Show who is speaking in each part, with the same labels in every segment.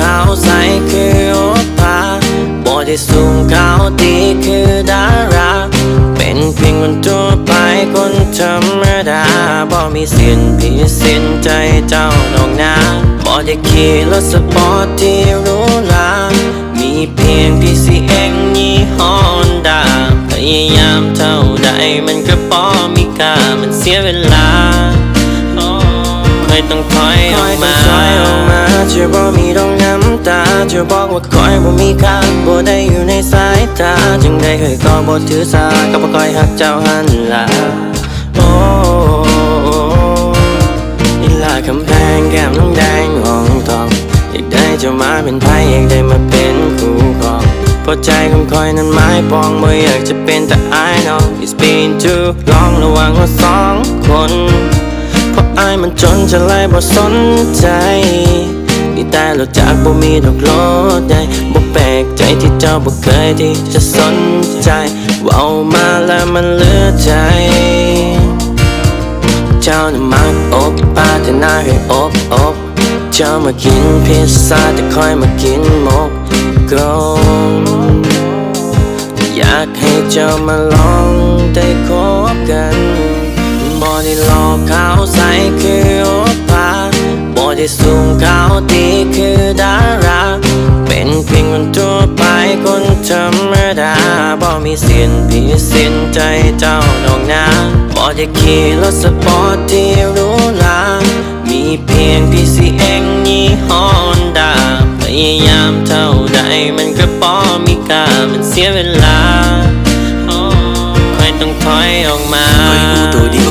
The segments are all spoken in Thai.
Speaker 1: ขาวใสคือโอปาบอดี้สูงขาวดีคือดารา เป็นเพียงคนทั่วไปคนธรรมดาบอมีเสียนผีสียนใจเจ้านอกนาบอดี้ขี่รถสปอร์ตที่รู้ลามีเพียงพี่ซีเอ็งยี่ฮอนดาพยายามเท่าใดมันก็บอมีกามันเสียเวลา ต้องถอยออกมาถอยออกมาจะบอกมีดองน้ำตาจะบอกว่าคอยบ่มีค่าบ่ได้อยู่ในสายตาจึงได้เคยก็บ่ถือสาก็บ่คอยหักเจ้าหันหลาโอ้นี่ลาคำแพงแก้มน้องแดงห้องทองอยากได้เจ้ามาเป็นไพ่อยากได้มาเป็นคู่ครองพราะใจของคอยนั้นไม้ปองบ่อยากจะเป็นแต่ I know it's been too long ระว่างเราสองคน เพราะอายมันจนจะไล่บ่สนใจมีแต่เราจากบ่มีดอกรถใดบ่แปลกใจที่เจ้าบ่เคยที่จะสนใจเว่ามาแล้วมันเหลือใจ เจ้าน่ะมักอบปาแต่หน้าให้อบอบเจ้ามากินพิซซ่าแต่คอยมากินหมกกลมอยากให้เจ้ามาลองได้คบกัน บ่ได้หลอกเขาใส่คือโอปาบ่ได้สูงเขาตีคือดารา เป็นเพียงคนทั่วไปคนธรรมดาบ่มีสินพิสินใจเจ้าดอกนาบ่ได้ขี่รถสปอร์ตที่รูหรามีเพียงพี่สิเองยี่ห้อนดาพยายามเท่าใดมันก็บ่มีค่ามันเสียเวลาโอ้ไม่ต้องถอยออกมา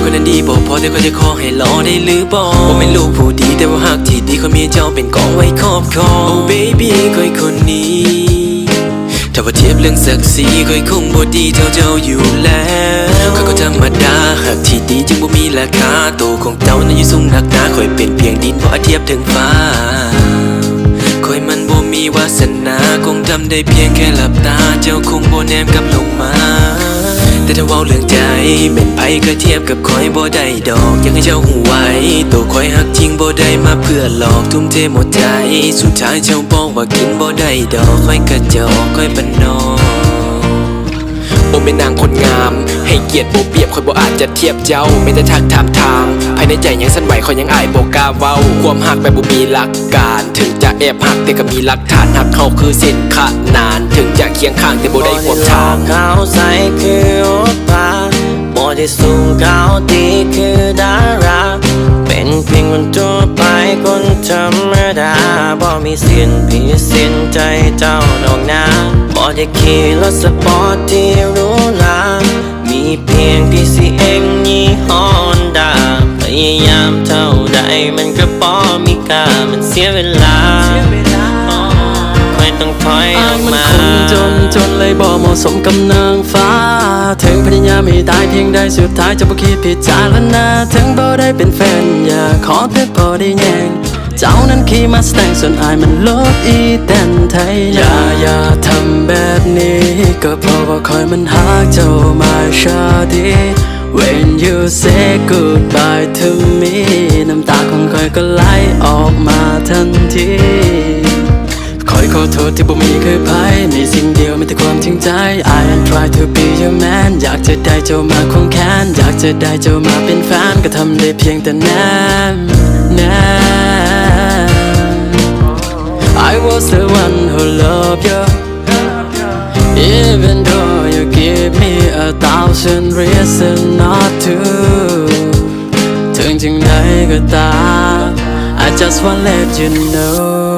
Speaker 2: คนนั้นดีบอกพอแต่ก็จะขอให้รอได้หรือบอกว่าเป็นลูกผู้ดีแต่ว่าหากที่ดีเขามีเจ้าเป็นกองไว้ครอบครอง Oh baby คอยคนนี้ ถ้าว่าเทียบเรื่องศักดิ์ศรีคอยคงบ่ดีเท่าเจ้าอยู่แล้วคอยก็ธรรมดาหากที่ดีจึงบ่มีราคาตัวของเจ้านั้นอยู่สูงหนักหนาคอยเป็นเพียงดินพอเทียบถึงฟ้าคอยมันบ่มีวาสนาคงทำได้เพียงแค่หลับตาเจ้าคงบ่แนมกับลงมา แต่ถ้าเว้าเรื่องใจเป็นไผก็เทียบกับคอยบ่ได้ดอก ยังให้เจ้าหูไว้ตัวคอยหักทิ้งบ่ได้มาเพื่อหลอกทุ่มเทหมดใจ สุดท้ายเจ้าบอกว่ากินบ่ได้ดอกคอยกระจอกคอยปานนอก บ่นางคนงาม ให้เกียรติบ่เปรียบคอยบ่อาจจะเทียบเจ้าไม่ได้ทักถามทาง ภายในใจยังสั่นไหวคอยยังอายบ่กล้าเว้า ความหักแบบบ่มีหลักการ ถึงจะแอบหักแต่ก็มีหลักฐานหักเขาคือเส้นขนาน ถึงจะเคียงข้างแต่บ่ได้ควบทาง
Speaker 1: เขาใส่คือโอปาบ่ได้สูงเขาตีคือดารา เป็นเพียงคนทั่วไปคนธรรมดาบ่มีสิ้นพิสินใจเจ้าดอกนาง บ่ได้ขี่รถสปอร์ตที่รูหรามีเพียงพี่สิเองยี่ห้อนดาพยายามเท่าใดมันก็บ่มีค่ามันเสียเวลาไม่ต้องถอยอ
Speaker 3: อา
Speaker 1: อยก
Speaker 3: มันคงจนจนเลยบ่เหมาะสมกับนางฟ้า ถึงพยายามไม่ตายเพียงใดสุดท้ายจะบ่คิดผิดจาแล้วนะถึงบ่ได้เป็นแฟน อย่าขอเพียงพอได้แยง เจ้านั้นขี่มาสแตงส่วนอายมันรถอีแตนไทยอย่าอย่าทำแบบนี้ ก็เพราะว่าคอยมันหาเจ้ามาชาดี When you say goodbye to me น้ำตาของคอยก็ไหลออกมาทันทีคอยขอโทษที่บ่มีเคยพายมีสิ่งเดียวมีแต่ความจริงใจ I am try to be your man อยากจะได้เจ้ามาคงแค้นอยากจะได้เจ้ามาเป็นแฟนก็ทำได้เพียงแต่แนมแนม I was the one who loved you Even though you give me a thousand reasons not to ถึงจึงใดก็ตาม I just wanna let you know